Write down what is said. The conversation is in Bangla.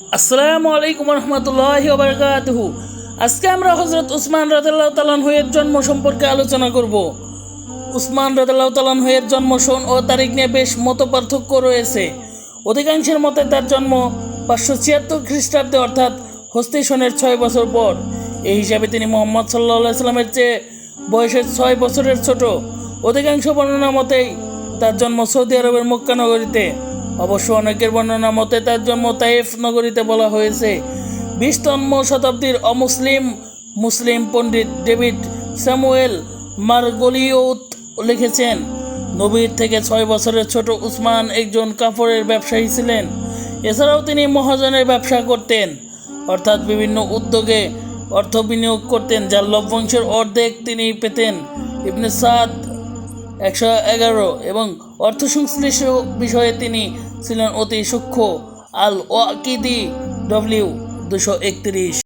আসসালামু আলাইকুম রহমতুল্লাহ বারকাতুহু আজকে আমরা হজরত উসমান রাদাল্লাহ তালান হইয়ের জন্ম সম্পর্কে আলোচনা করব। উসমান রাদাল্লাহ তালান হইয়ের জন্ম সন ও তারিখ নিয়ে বেশ মত পার্থক্য রয়েছে। অধিকাংশের মতে তার জন্ম পাঁচশো ছিয়াত্তর খ্রিস্টাব্দে, অর্থাৎ হস্তি সনের ছয় বছর পর। এই হিসাবে তিনি মোহাম্মদ সাল্লাহ সাল্লামের চেয়ে বয়সের ছয় বছরের ছোট। অধিকাংশ বর্ণনা মতেই তার জন্ম সৌদি আরবের মক্কা নগরীতে। অবশ্য অনেকের বর্ণনা মতে তার জন্ম তাইফ নগরীতে বলা হয়েছে। বিশতম শতাব্দীর অমুসলিম মুসলিম পণ্ডিত ডেভিড স্যামুয়েল মার্গলিওত লিখেছেন, নবীর থেকে ছয় বছরের ছোট উসমান একজন কাপড়ের ব্যবসায়ী ছিলেন। এছাড়াও তিনি মহাজনের ব্যবসা করতেন, অর্থাৎ বিভিন্ন উদ্যোগে অর্থ বিনিয়োগ করতেন, যার লভ্যাংশের অর্ধেক তিনি পেতেন। ইবনে সাদ একশো এগারো এবং অর্থ সংশ্লিষ্ট বিষয়ে তিনি ছিলেন অতি সূক্ষ্ম আল ওয়াকিদি ডব্লিউ দুশো একত্রিশ।